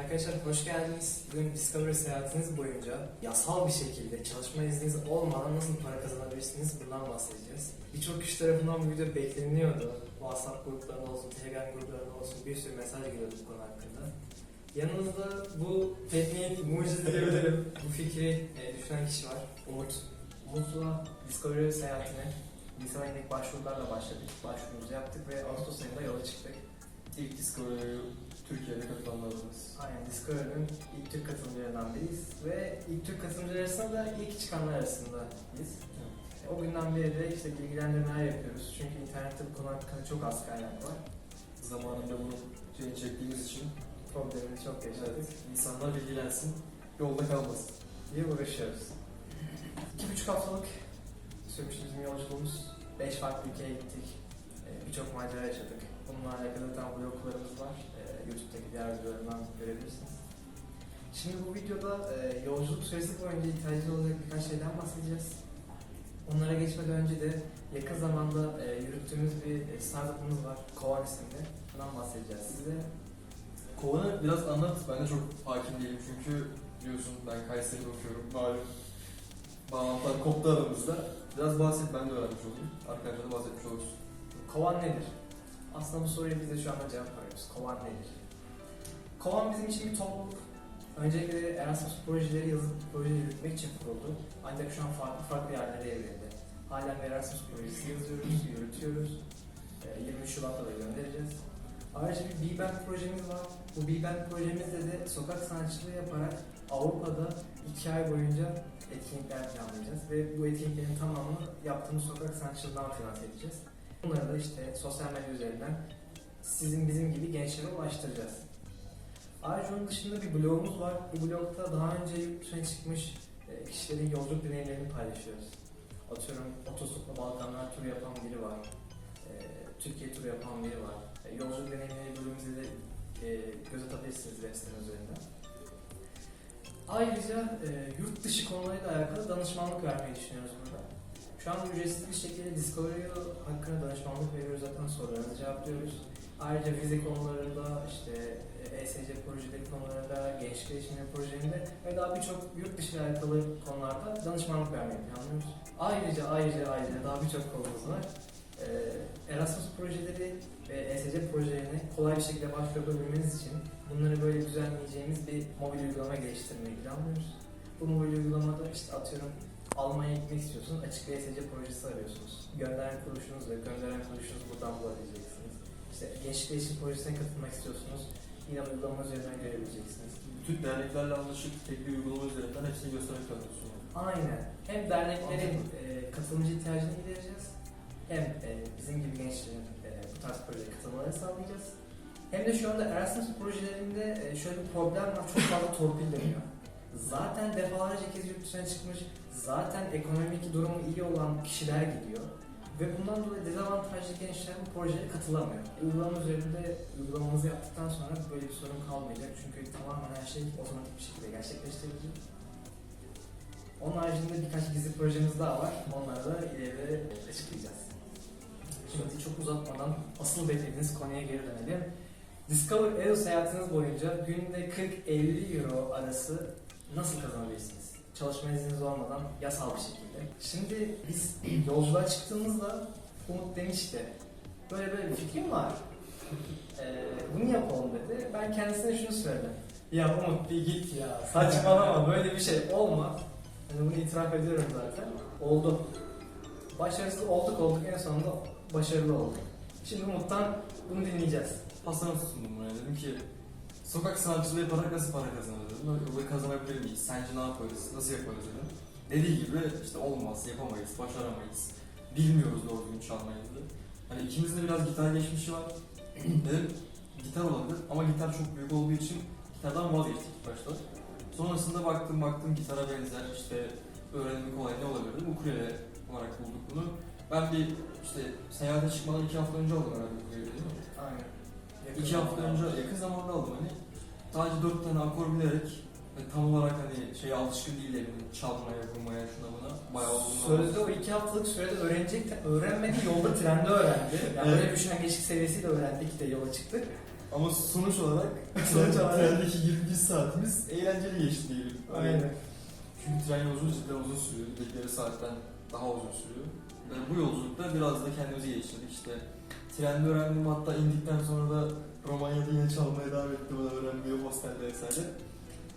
Arkadaşlar hoş geldiniz. Bugün Discovery seyahatiniz boyunca yasal bir şekilde çalışma izniniz olmadan nasıl para kazanabilirsiniz bundan bahsedeceğiz. Birçok kişi tarafından bu video bekleniyordu. WhatsApp gruplarında olsun, Telegram gruplarında olsun bir sürü mesaj geliyordu bu konu hakkında. Yanımızda bu tekniğin mucize diyebilirim. bu fikri e, düşünen kişi var. Umut. Umut'la Discovery seyahatine Nisan ayındaki başvurularla başladık. Başvurumuzu yaptık ve Ağustos ayında yola çıktık. İlk Discovery'e Türkiye'de katılanlarımız. Aynen Discovery'nin ilk Türk katılımcılarından biriyiz ve ilk Türk katılımcılar arasında da ilk çıkanlar arasındayız. E, O günden beri de işte bilgilendirmeler yapıyoruz çünkü internette bu konu hakkında çok az kaynak var. Zamanında bunu şeyini çektiğimiz için Problemini çok yaşadık insanlar bilgilensin, yolda kalmasın. diye uğraşıyoruz. İki buçuk haftalık sürmüş bizim yolculuğumuz. Beş farklı ülkeye gittik. E, Birçok macera yaşadık. Bununla alakalı tam bloglarımız var. YouTube'daki diğer videolarından görebilirsiniz. Şimdi bu videoda e, yolculuk süresi boyunca ihtiyacı olacak birkaç şeyden bahsedeceğiz. Onlara geçmeden önce de yakın zamanda e, yürüttüğümüz bir e, startup'ımız var. Kovan isimli. Bundan bahsedeceğiz size. Kovanı biraz anlat, ben de çok hakim değilim çünkü biliyorsun ben Kayseri'de okuyorum, malum. Bağlantılar koptu aramızda. Biraz bahset, ben de öğrenmiş olayım. Arkadaşlar da bahsetmiş olursun. Kovan nedir? Aslında bu soruya biz de şu anda cevap arıyoruz. Kovan nedir? Kovan bizim için bir topluluk. Öncelikle Erasmus projeleri yazıp proje yürütmek için kuruldu. Ancak şu an farklı farklı yerlere evrildi. Halen Erasmus projesi yazıyoruz, yürütüyoruz. Ee, 23 Şubat'ta da göndereceğiz. Ayrıca bir B-Band projemiz var. Bu B-Band projemizde de sokak sanatçılığı yaparak Avrupa'da 2 ay boyunca etkinlikler planlayacağız. Ve bu etkinliklerin tamamını yaptığımız sokak sanatçılığından finanse edeceğiz. Bunları da işte sosyal medya üzerinden sizin bizim gibi gençlere ulaştıracağız. Ayrıca onun dışında bir blogumuz var. Bu blogda daha önce yurt dışına çıkmış e, kişilerin yolculuk deneyimlerini paylaşıyoruz. Atıyorum otostopla Balkanlar turu yapan biri var. E, Türkiye turu yapan biri var. E, yolculuk deneyimleri bölümümüzde de göz atabilirsiniz web sitem üzerinden. Ayrıca yurt dışı konularıyla alakalı danışmanlık vermeyi düşünüyoruz burada. Şu an ücretsiz bir şekilde Discovery hakkında danışmanlık veriyoruz zaten sorularınızı cevaplıyoruz. Ayrıca vize konularında işte ESC projeleri konularında, gençlik gelişimleri projelerinde ve daha birçok yurt dışı alakalı konularda danışmanlık vermeyi planlıyoruz. Ayrıca ayrıca ayrıca daha birçok konumuz var. Ee, Erasmus projeleri ve ESC projelerine kolay bir şekilde başvurabilmeniz için bunları böyle düzenleyeceğimiz bir mobil uygulama geliştirmeyi planlıyoruz. Bu mobil uygulamada işte atıyorum Almanya'ya gitmek istiyorsunuz, açık ESC projesi arıyorsunuz. Gönderen kuruluşunuz ve gönderen kuruluşunuz buradan bulabileceksiniz. İşte gençlik gelişim projesine katılmak istiyorsunuz, yine uygulama üzerinden görebileceksiniz. Bütün derneklerle anlaşıp tek bir uygulama üzerinden hepsini göstermek planlıyorsun. Aynen. Hem derneklerin e, katılımcı ihtiyacını gidereceğiz, hem e, bizim gibi gençlerin e, bu tarz projeye katılmalarını sağlayacağız. Hem de şu anda Erasmus projelerinde e, şöyle bir problem var, çok fazla torpil dönüyor. Zaten defalarca kez yurt dışına çıkmış, zaten ekonomik durumu iyi olan kişiler gidiyor. Ve bundan dolayı dezavantajlı gençler bu projelere katılamıyor. E, Uygulama üzerinde uygulamamızı yaptıktan sonra böyle bir sorun kalmayacak. Çünkü tamamen her şey otomatik bir şekilde gerçekleştirilecek. Onun haricinde birkaç gizli projemiz daha var. Onları da ileride açıklayacağız. Şimdi çok uzatmadan asıl beklediğiniz konuya geri dönelim. Discover Edo seyahatiniz boyunca günde 40-50 euro arası nasıl kazanabilirsiniz? Çalışma izniniz olmadan yasal bir şekilde. Şimdi biz yolculuğa çıktığımızda Umut demişti. Böyle böyle bir fikrim var. Ee, bunu yapalım dedi. Ben kendisine şunu söyledim. Ya Umut bir git ya. Saçmalama böyle bir şey olmaz. Hani bunu itiraf ediyorum zaten. Oldu. Başarısız olduk olduk en sonunda başarılı olduk. Şimdi Umut'tan bunu dinleyeceğiz. Hasan'a tutundum buraya dedim ki sokak sanatçılığı yaparak nasıl para kazanırız dedim. Böyle kazanabilir miyiz? Sence ne yaparız? Nasıl yaparız dedim. Dediği gibi işte olmaz, yapamayız, başaramayız. Bilmiyoruz doğru düzgün çalmayı dedi. Hani ikimizin de biraz gitar geçmişi var. dedim gitar olabilir ama gitar çok büyük olduğu için gitardan vazgeçtik ilk başta. Sonrasında baktım baktım gitara benzer işte öğrenimi kolay ne olabilir. Ukulele olarak bulduk bunu. Ben bir işte seyahate çıkmadan iki hafta önce aldım herhalde ukulele değil mi? Aynen. İki hafta önce yakın zamanda aldım hani. Sadece dört tane akor bilerek ve tam olarak hani şey alışkın değilim çalmaya, vurmaya, şuna buna. Bayağı oldu. Sözde o iki haftalık sürede öğrenecek, öğrenmedi, yolda trende öğrendi. Yani Evet. böyle bir üşengeçlik seviyesiyle öğrendik de yola çıktık. Ama sonuç olarak Sonuç olarak- trendeki 21 saatimiz eğlenceli geçti diyelim. Aynen. Çünkü tren yolculuğu cidden uzun sürüyor. Dedikleri saatten daha uzun sürüyor. Ve bu yolculukta biraz da kendimizi geliştirdik. İşte trende öğrendim hatta indikten sonra da Romanya'da yine çalmaya devam ettim bana öğrenmiyor hostelde vesaire.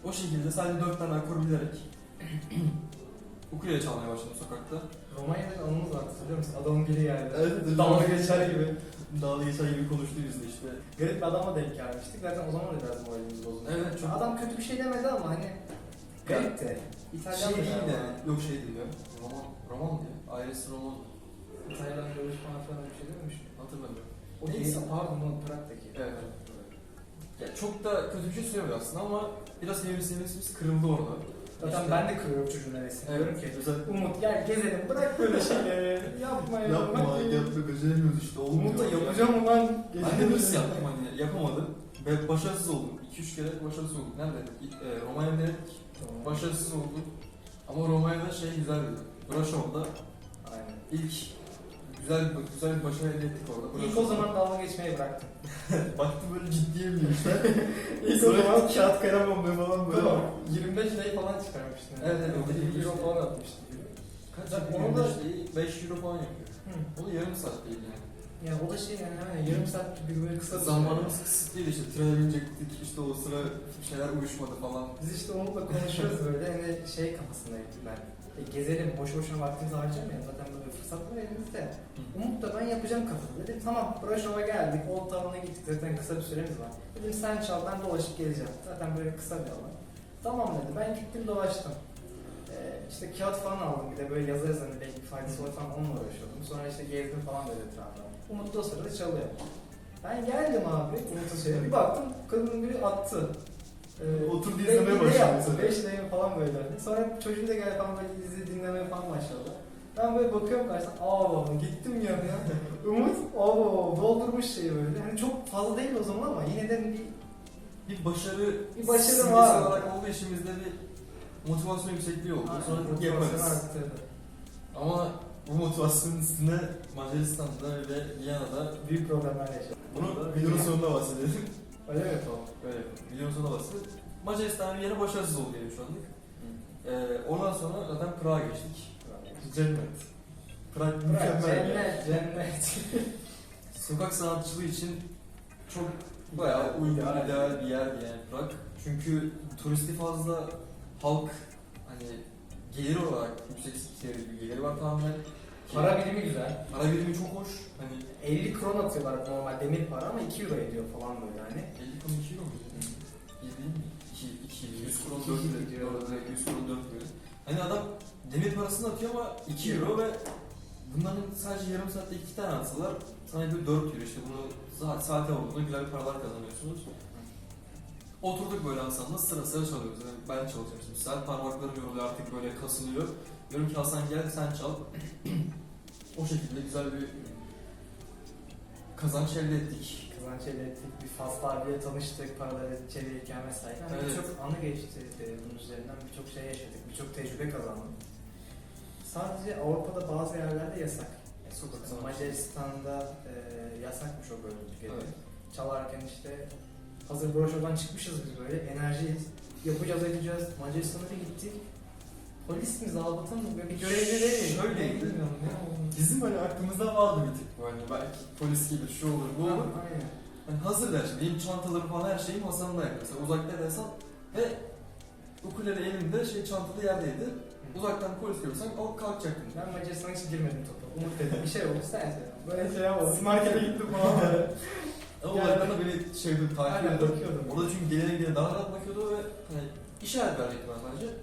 O şekilde sadece 4 tane akor bilerek ukulele çalmaya başladım sokakta. Romanya'da bir anımız var hatırlıyor musun? Adamın biri geldi. Evet, Dalga geçer gibi. Dalga geçer gibi konuştu bizde işte. Garip bir adama denk gelmiştik. Zaten o zaman da biraz moralimiz bozuldu. Evet, çok- Adam kötü bir şey demedi ama hani garip de. İtalyan Şey değil de, yok şey değil ya. Roman, roman diyor. Ailesi roman. İtalyan görüş falan bir şey dememiş mi? Hatırlamıyorum. O değil, pardon o Prag'daki. Evet. Ya çok da kötü bir şey söylemiyor aslında ama biraz hevesimiz kırıldı orada. Zaten İşte- ben de kırıyorum çocuğun hevesini. Diyorum ki Umut gel gezelim bırak böyle şeyleri. Yapma ya. yapma, ya. yapma, beceremiyoruz işte. Olmuyor. Umut da yapacağım ulan. Ben de hırs yaptım hani yapamadım. Ve başarısız oldum. 2-3 kere başarısız oldum. Nerede? E, Romanya'da denedik. Tamam. Başarısız oldum. Ama Romanya'da şey güzeldi. Braşov'da Aynen. ilk güzel güzel bir başarı elde ettik orada. İlk o zaman dalga geçmeyi bıraktım. baktım böyle ciddiye mi işte. İlk o zaman kağıt kalem olmuyor falan böyle. Tamam. 25 lirayı falan çıkarmıştın. Evet, evet, o 20 euro 25 falan atmıştı. Kaç onu da- Onu da 5 euro falan yapıyor. Hı. O da yarım saat değil yani. Ya o da şey yani hemen yarım saat gibi böyle kısa bir Zamanımız kısıtlıydı işte trene binecektik işte o sıra bir şeyler uyuşmadı falan. Biz işte Umut'la konuşuyoruz böyle hani şey kafasındaydım ben. E, gezelim, boş boşuna vaktimizi harcamayalım. Zaten böyle fırsat var elimizde. Umut da ben yapacağım kafasında. Dedim tamam Broşov'a geldik, Old Town'a gittik. Zaten kısa bir süremiz var. Dedim sen çal, ben dolaşıp geleceğim. Zaten böyle kısa bir alan. Tamam dedi. Ben gittim dolaştım. Ee, işte kağıt falan aldım bir de böyle yazı yazan belki bir faydası olur falan onunla uğraşıyordum. Sonra işte gezdim falan böyle etrafta. Umut da o sırada çalıyor. Ben geldim abi Umut'un şeye bir baktım kadının biri attı. Ee, Oturdu ve- izlemeye başladı yaptı, mesela. Beş lira falan böyle. Sonra çocuğun da geldi falan böyle dizi dinlemeye falan başladı. Ben böyle bakıyorum karşısına aa baba gittim ya. Umut aa doldurmuş şeyi böyle. Hani çok fazla değil o zaman ama yine de bir Bir başarı, Bir başarı simgesi var. olarak olduğu işimizde bir motivasyon yüksekliği oldu. Sonra motivasyon yaparız. arttırdı. Ama bu motivasyonun üstüne Macaristan'da ve Viyana'da Büyük problemler yaşadık. bunu videonun sonunda bahsedelim. Öyle mi tamam? Böyle yapalım. Sonunda bahsedelim. Macaristan ve Viyana başarısız oldu diyelim şu anlık. Ee, ondan sonra zaten Prag'a geçtik. Cennet. Prag mükemmel bir yer. Cennet, cennet. Sokak sanatçılığı için çok bayağı uygun, İdeal. bir yer yani Prag. Çünkü turisti fazla, halk hani gelir olarak yüksek bir geliri var tamamen. Para birimi güzel. Para birimi çok hoş. Hani 50 kron atıyorlar normal demir para ama 2 euro ediyor falan böyle hani. 50 kron 2 euro mu? Değil mi? 2, 2, 100 kron 4 İki euro. diyor. Orada 100 kron 4 euro. Hani adam demir parasını atıyor ama 2 euro ve bunların sadece yarım saatte 2 tane atsalar sana bir 4 euro işte bunu saat, saate vurduğunda güzel paralar kazanıyorsunuz. Oturduk böyle Hasan'la sıra sıra çalıyoruz. Yani ben çalacağım şimdi. Saat parmaklarım yoruluyor artık böyle kasılıyor. Diyorum ki Hasan gel sen çal. O şekilde güzel bir kazanç elde ettik. Kazanç elde ettik. Bir Faslı abiyle tanıştık, paraları çevirirken vesaire. Yani Evet. Birçok anı geçti e, bunun üzerinden. Birçok şey yaşadık, birçok tecrübe kazandık. Sadece Avrupa'da bazı yerlerde yasak. E, Mesela sanatçılığı. Macaristan'da e, yasakmış o böyle tüketi. Evet. Çalarken işte hazır broşurdan çıkmışız biz böyle enerjiyiz. Yapacağız edeceğiz. Macaristan'a bir gittik. Polis mi, zabıta mı? Böyle bir değil. Şöyleydi. Bilmiyorum. Bizim hani aklımızda vardı bir tık bu hani belki polis gelir şu olur bu olur. Aynen. Hani hazır der şimdi benim çantalarım falan her şeyim Hasan'da mesela uzakta Hasan ve ukulele elimde şey çantalı yerdeydi. Uzaktan polis görürsen o kalkacaktın. Ben Macaristan'a hiç girmedim topa. Umut dedim bir şey oldu sen söyle. Böyle şey yapmadım. Markete gittim falan. Ama Yani- uzaktan da beni şey böyle takip Aynen ediyordu. bakıyordum. Orada çünkü gelene gidene daha rahat bakıyordu ve hani işaret verecekti ben sadece.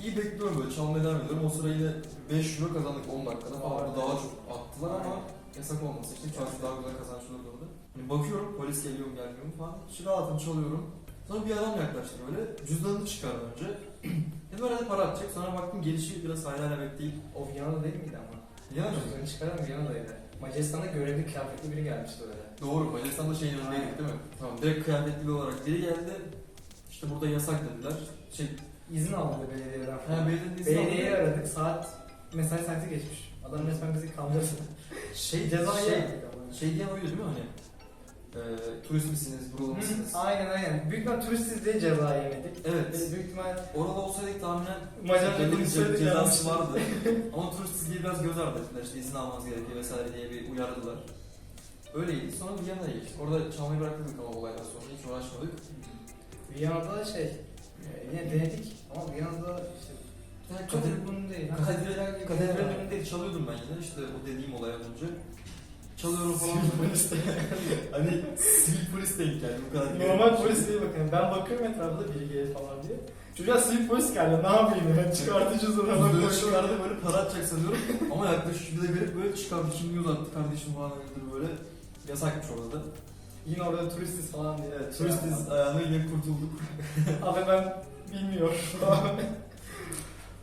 İyi bekliyorum böyle çalmaya devam ediyorum. O sıra yine 5 euro kazandık 10 dakikada falan. Vay. Daha çok attılar ama yasak olması için çünkü daha güzel kazançlı olurdu. Hani bakıyorum polis geliyor mu gelmiyor mu falan. Şu rahatım çalıyorum. Sonra bir adam yaklaştı böyle. Cüzdanını çıkardı önce. Dedim herhalde para atacak. Sonra baktım gelişi biraz hayal değil. O Viyana'da değil miydi ama? Yani Sözünü çıkaran Viyana'daydı. Macaristan'da görevli kıyafetli biri gelmişti öyle. doğru Macaristan'da şeyin önündeydik değil mi? Tamam direkt kıyafetli olarak biri geldi. İşte burada yasak dediler. Şey, İzin aldı belediyeden ha, falan. belediyenin izni Belediyeyi aldı. aradık. Saat mesai saati geçmiş. Adam resmen bizi kandırdı. Şey, Cezayı şey, yaptık ama. şey diyen oydu değil mi hani? e, turist misiniz, buralı mısınız? Hı, aynen aynen. Büyük ihtimal turistiz diye ceza yemedik. Evet. Biz büyük ihtimal Orada olsaydık tahminen Macarca Ceza- konuşsaydık cezası yanlış. vardı. Ama turistiz diye biraz göz ardı ettiler. İşte izin almanız gerekiyor vesaire diye bir uyardılar. Öyleydi. Sonra Viyana'ya geçtik. Orada çalmayı bıraktık ama olaydan sonra hiç uğraşmadık. Viyana'da şey e, yine denedik ama Viyana'da işte Yani çok kadir, uygun değil. kadir, kadirlerin önünde çalıyordum ben yine işte o dediğim olay önce. Çalıyorum falan. hani sivil polis denk geldi bu kadar. Normal polis değil bakın. Ben bakıyorum biri gelir falan diye. Çocuğa sivil polis geldi. Ne yapayım ben? Çıkartıcı bak. Böyle çıkardı böyle para atacak sanıyorum. Ama yaklaşık bir de garip böyle çıkardı. Kimliği uzattı kardeşim falan öyle böyle. Yasakmış orada da. Yine orada turistiz falan diye. Evet, turistiz ayağına yine kurtulduk. Abi ben bilmiyorum.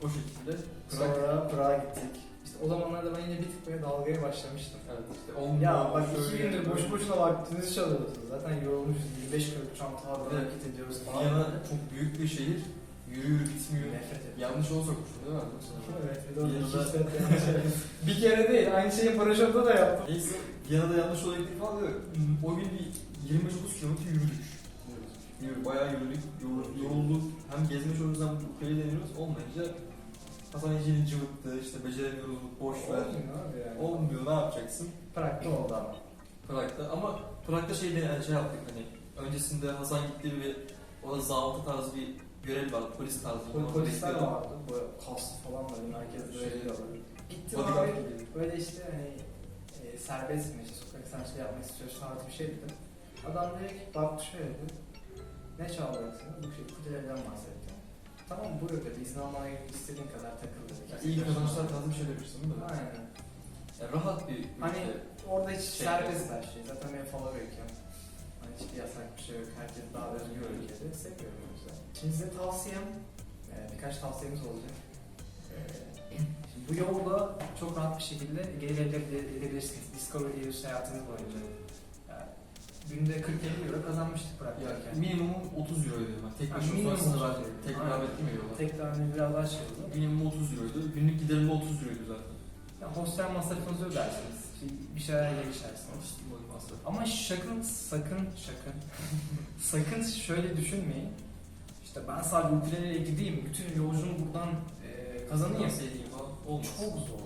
O şekilde. Sonra Prag'a gittik. İşte o zamanlarda ben yine bir tık böyle dalgaya başlamıştım. Evet işte olmuyor. Ya bak iki gündür boş boşuna vaktinizi çalıyorsunuz. Zaten yorulmuşuz. 25 kilo çanta aldık, Evet. hareket ediyoruz falan. Viyana çok büyük bir şehir. Yürü yürü bitmiyor. Nefret ediyorum. Yanlış yol sokmuşum değil mi? Evet, bir de iki yanlış yaptım. Bir kere değil, aynı şeyi paraşütte da yaptım. Neyse Viyana'da yanlış yola gittik falan diyor. O gün bir 25-30 kilometre yürüdük. Yürü, bayağı yürüdük, yorulduk, yorulduk. Hem gezmiş oluyoruz hem ülkeyi deniyoruz. Olmayınca Hasan Ece'nin cıvıttı, işte beceremiyoruz, boş ver. Olmuyor abi yani. Olmuyor, ne yapacaksın? Prag'da oldu ama. Prag'da ama Prag'da şey, şey yaptık hani öncesinde Hasan gittiği bir o da zabıta tarzı bir görev var, polis tarzı. Pol- Orada Polisler bekliyordu. vardı, böyle kaslı falan böyle merkezde Şey, böyle yiyorlar. Gittim abi, gibi. böyle işte hani e, serbest mi, işte sokak sanatçılığı yapmak istiyoruz tarzı bir şey dedi. Adam direkt baktı şöyle dedi. Ne çalacaksınız? Bu şey kutulardan bahsetti. Tamam buyur dedi, izin almaya istediğin kadar takıl dedi. Yani iyi kazançlar şey demiştim değil mi? Aynen. Yani rahat bir Hani orada hiç Şey- serbest her şey. Zaten benim favori ülkem. Hani hiçbir yasak bir şey yok. Herkes daha özgür ülkede. Seviyorum o yüzden. Şimdi size tavsiyem, e, birkaç tavsiyemiz olacak. E, şimdi bu yolda çok rahat bir şekilde gelir elde ede- edebilirsiniz. Discovery diye bir seyahatiniz boyunca. Yani günde 40-50 euro kazanmıştık bırakırken. minimum 30 euroydu ben. Tek başına minimum sonrasında 30 ben euro. tek Aynen. rağbet mi yola? Tek tane biraz daha şey oldu. Minimum 30 euroydu. Günlük giderim de 30 euroydu zaten. Yani hostel masrafınızı ödersiniz. İşte Bir şeyler geçersiniz. İşte bu masraf. Ama sakın sakın sakın sakın şöyle düşünmeyin. İşte ben sadece ukuleleye gideyim, bütün yolculuğumu buradan e, kazanayım. Nasıl edeyim olmaz. Çok zor.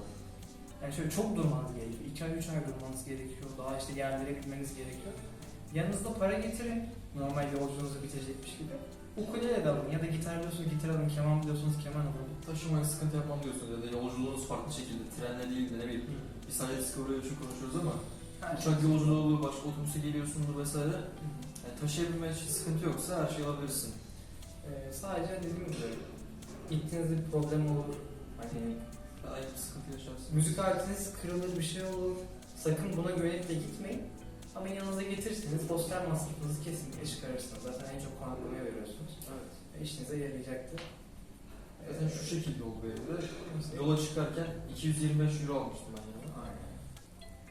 Yani şöyle çok durmanız gerekiyor. 2 ay 3 ay durmanız gerekiyor. Daha işte yerlere gitmeniz gerekiyor. Yanınızda para getirin. Normal yolculuğunuzu bitirecekmiş gibi. Ukulele de alın ya da gitar biliyorsunuz gitar alın, keman biliyorsunuz keman alın. Taşımaya sıkıntı yapmam diyorsunuz ya da yolculuğunuz farklı şekilde trenle değil de ne bileyim biz sadece Discovery için konuşuyoruz ama Her şey- uçak yolculuğu olur, başka otobüse geliyorsundur vesaire. Yani taşıyabilme için sıkıntı yoksa her şeyi alabilirsin. Ee, sadece dediğim gibi gittiğinizde bir problem olur. Hani Belki bir sıkıntı yaşarsın. Müzik aletiniz kırılır bir şey olur. Sakın buna güvenip de gitmeyin. Ama yanınıza getirirsiniz. Hostel masrafınızı kesinlikle çıkarırsınız. Zaten en çok konaklamaya veriyorsunuz. Evet. E, İşinize yarayacaktır. Zaten şu şekilde oldu benim de. Yola çıkarken 225 euro almıştım ben yani. Aynen.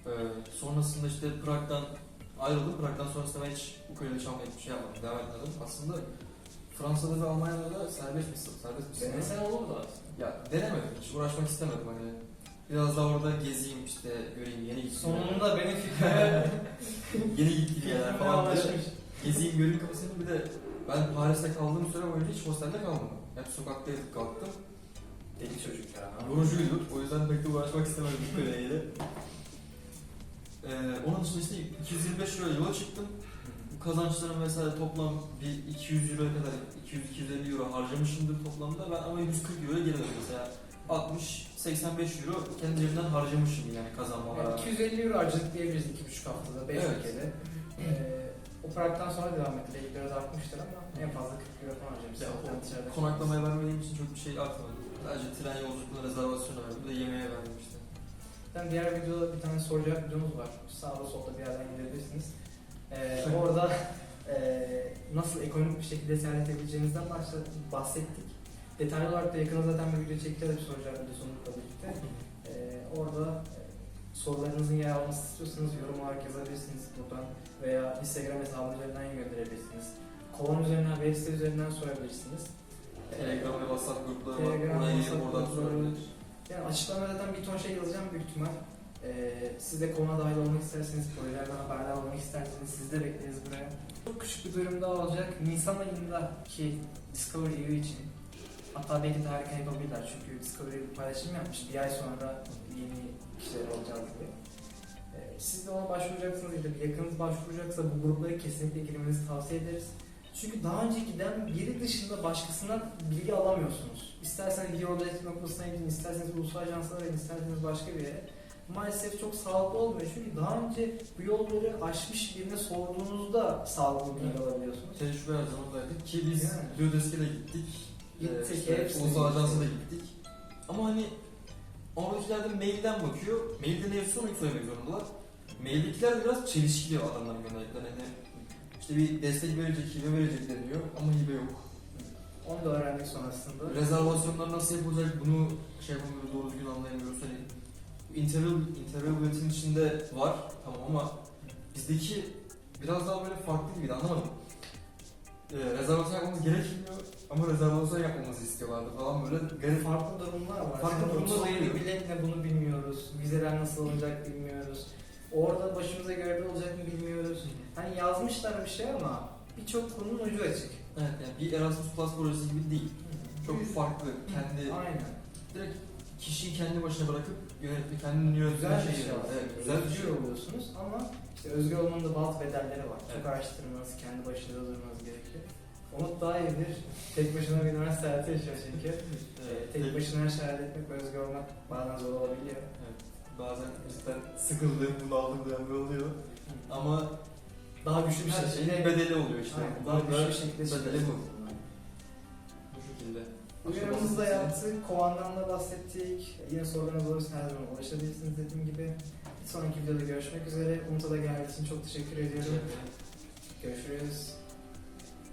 Ee, sonrasında işte Prag'dan ayrıldım. Prag'dan sonrasında ben hiç ukulele çalmaya hiçbir şey yapmadım. Devam etmedim. Aslında Fransa'da ve Almanya'da da serbest bir serbest bir sınıf. Denesen olur da aslında. Ya denemedim hiç uğraşmak istemedim hani. Biraz daha orada gezeyim işte göreyim yeni gittiğim Sonunda benim fikrime yeni gittiğim yerler falan diye gezeyim göreyim kafasını bir de ben Paris'te kaldığım süre boyunca hiç hostelde kalmadım. Hep sokakta yatıp kalktım. Deli çocuk ya. Yorucuydu. O yüzden pek de uğraşmak istemedim bu konuya ee, onun dışında işte 225 euro yola çıktım. Bu kazançlarım vesaire toplam bir 200 euroya kadar 200-250 euro harcamışımdır toplamda. Ben ama 140 euro geri mesela. 60-85 euro kendi cebimden harcamışım yani kazanmalara. Yani 250 euro harcadık diyebiliriz 2,5 haftada, 5 Evet. ülkede. Ee, o Prag'dan sonra devam etti. Belki biraz artmıştır ama en fazla 40 euro falan harcamışız. Ya, Zaten dışarıda. Konaklamaya vermediğim için çok bir şey artmadı. Sadece tren yolculuklarına rezervasyon verdim. Bir de yemeğe işte. Zaten diğer videoda bir tane soru cevap videomuz var. Sağda solda bir yerden gidebilirsiniz. Ee, orada e, nasıl ekonomik bir şekilde seyahat edebileceğinizden bahsettik. Detaylı olarak da yakında zaten bir video çekeceğiz bir soru cevap videosuyla birlikte. Ee, orada e, sorularınızın yer almasını istiyorsanız yorum olarak yazabilirsiniz buradan veya Instagram hesabı üzerinden gönderebilirsiniz. Kovan üzerinden, web site üzerinden sorabilirsiniz. Telegram ve WhatsApp grupları var. Telegram, Oraya girip WhatsApp oradan grupları. sorabilir. Yani açıklamada zaten bir ton şey yazacağım büyük ihtimal. Ee, siz de konuya dahil olmak isterseniz, projelerden haberdar olmak isterseniz siz de bekleriz buraya. Çok küçük bir bölüm daha olacak. Nisan ayındaki Discovery EU için hatta belki de harika yapabilirler çünkü Discovery bir paylaşım yapmış. Bir ay sonra yeni kişiler olacağız gibi. Ee, siz de ona başvuracaksınız ya da bir yakınınız başvuracaksa bu gruplara kesinlikle girmenizi tavsiye ederiz. Çünkü daha önce giden biri dışında başkasından bilgi alamıyorsunuz. İsterseniz Geodetik noktasına gidin, isterseniz ulusal ajanslara gidin, isterseniz başka bir yere. Maalesef çok sağlıklı olmuyor çünkü daha önce bu yolları aşmış birine sorduğunuzda sağlıklı bilgi alabiliyorsunuz. Tecrübe her zaman ki biz Yani. Geodesk'e de gittik. Gittik, Ee, işte hepsine Ulusal gittik. Da gittik. Ama hani oradakiler de mailden bakıyor. Mailde ne yazıyorsa onu söylemek zorundalar. Maildekiler biraz çelişkili adamların gönderdikleri. Hani işte bir destek verecek, hibe verecek deniyor ama hibe yok. Onu da öğrendik sonrasında. Rezervasyonlar nasıl yapılacak bunu şey yapamıyoruz, doğru düzgün anlayamıyoruz. Hani interval, interval biletin içinde var tamam ama bizdeki biraz daha böyle farklı gibi anlamadım. Ee, rezervasyon yapmamız gerekmiyor ama rezervasyon yapmamızı istiyorlardı falan böyle garip Farklı durumlar var. Farklı Farklı durumlar oluyor. bir bilet ne bunu bilmiyoruz. Vizeler nasıl olacak bilmiyoruz. Orada başımıza göre olacak mı bilmiyoruz. Hani yazmışlar bir şey ama birçok konunun ucu açık. Evet yani bir Erasmus Plus projesi gibi değil. Çok Biz- farklı. Kendi Aynen. direkt kişiyi kendi başına bırakıp yönetme, kendini yönetme Güzel bir şey var. Evet, güzel bir şey. oluyorsunuz ama işte özgür olmanın da bazı bedelleri var. Çok araştırmanız, kendi başınıza durmanız gerekiyor. Umut daha iyidir. Tek başına bir üniversite hayatı yaşıyor çünkü. Ee, Evet, tek başına her şey halletmek ve özgür olmak bazen zor olabiliyor. Evet. Bazen cidden sıkıldığım, bunaldığım dönemler oluyor. Ama Daha güçlü bir her şekilde şeyin bedeli oluyor işte. Aynen, daha da güçlü bir şekilde bedeli bu. Bu şekilde. Uyarımızı da yaptık, kovandan da bahsettik. Yine sorularınız olursa her zaman ulaşabilirsiniz dediğim gibi. Sonraki videoda görüşmek üzere. Umut'a da geldiği için çok teşekkür ediyorum. Görüşürüz.